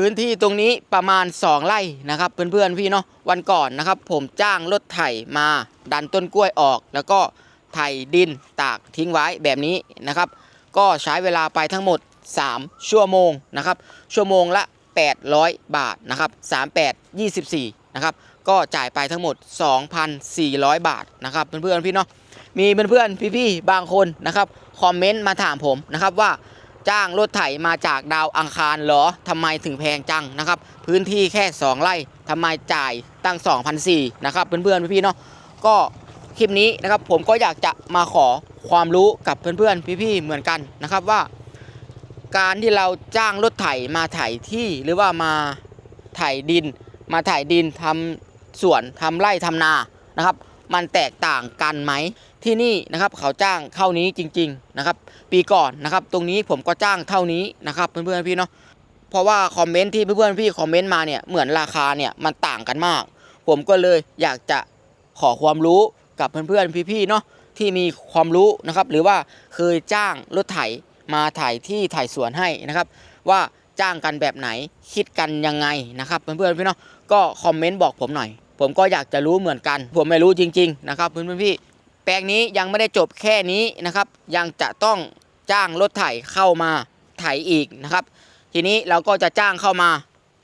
พื้นที่ตรงนี้ประมาณ 2 ไร่นะครับ เพื่อนๆพี่เนาะวันก่อนนะครับ ผมจ้างรถไถมาดันต้นกล้วยออก แล้วก็ไถดินตากทิ้งไว้แบบนี้นะครับ ก็ใช้เวลาไปทั้งหมด 3 ชั่วโมงนะครับ ชั่วโมงละ 800 บาทนะครับ38 24นะครับก็จ่ายไปทั้งหมด 2,400 บาทนะครับเพื่อนๆพี่เนาะมีเพื่อนๆพี่ๆบางคนนะครับคอมเมนต์มาถามผมนะครับว่า จ้างรถไถมาจากดาวอังคารเหรอทำไมถึงแพงจังนะครับ พื้นที่แค่ 2 ไร่ทำไมจ่ายตั้ง2,400นะครับเพื่อนๆพี่ๆเนาะก็คลิปนี้นะครับผมก็อยากจะมาขอความรู้กับเพื่อนๆพี่ๆเหมือนกันนะครับว่า การที่เราจ้างรถไถมาไถที่หรือว่ามาไถดิน มาไถดินทำสวนทำไร่ทำนานะครับ มันแตกต่างกันไหมที่นี่นะครับเขาจ้างเท่านี้จริง ๆนะครับ ปีก่อนนะครับ ตรงนี้ผมก็จ้างเท่านี้นะครับเพื่อนๆพี่เนาะเพราะว่าคอมเมนต์ที่เพื่อนๆพี่คอมเมนต์มาเนี่ยเหมือนราคาเนี่ยมันต่างกันมาก ผมก็เลยอยากจะขอความรู้กับเพื่อนๆพี่ๆเนาะที่มีความรู้นะครับ หรือว่าเคยจ้างรถไถมาไถที่ไถสวนให้นะครับ ว่าจ้างกันแบบไหนคิดกันยังไงนะครับ เพื่อนๆพี่เนาะก็คอมเมนต์บอกผมหน่อย ผมก็อยากจะรู้เหมือนกัน ผมไม่รู้จริง ๆ นะครับเพื่อนๆพี่แปลงนี้ยังไม่ได้จบแค่นี้นะครับ ยังจะต้องจ้างรถไถเข้ามาไถอีกนะครับ ทีนี้เราก็จะจ้างเข้ามา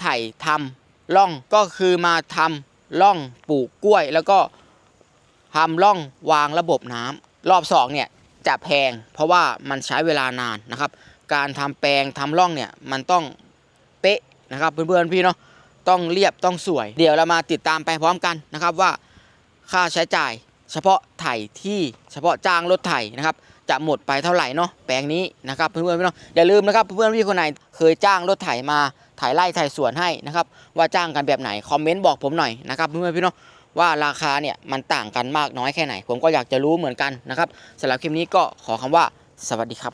ไถทำร่องก็คือมาทำร่องปลูกกล้วย แล้วก็ทำร่องวางระบบน้ำรอบสองเนี่ยจะแพง เพราะว่ามันใช้เวลานานนะครับ การทำแปลงทำร่องเนี่ยมันต้องเป๊ะนะครับเพื่อนๆพี่เนาะ ต้องเรียบต้องสวย เดี๋ยวเรามาติดตามไปพร้อมกันนะครับว่าค่าใช้จ่าย เฉพาะไถที่เฉพาะจ้างรถไถนะครับจะหมดไปเท่าไหร่เนาะแปลงนี้นะครับเพื่อนๆพี่น้องอย่าลืมนะครับเพื่อนๆพี่คนไหนเคยจ้างรถไถมาไถไร่ไถสวนให้นะครับว่าจ้างกันแบบไหนคอมเมนต์บอกผมหน่อยนะครับเพื่อนๆพี่น้องว่าราคาเนี่ยมันต่างกันมากน้อยแค่ไหน ผมก็อยากจะรู้เหมือนกันนะครับสำหรับคลิปนี้ก็ขอคำว่าสวัสดีครับ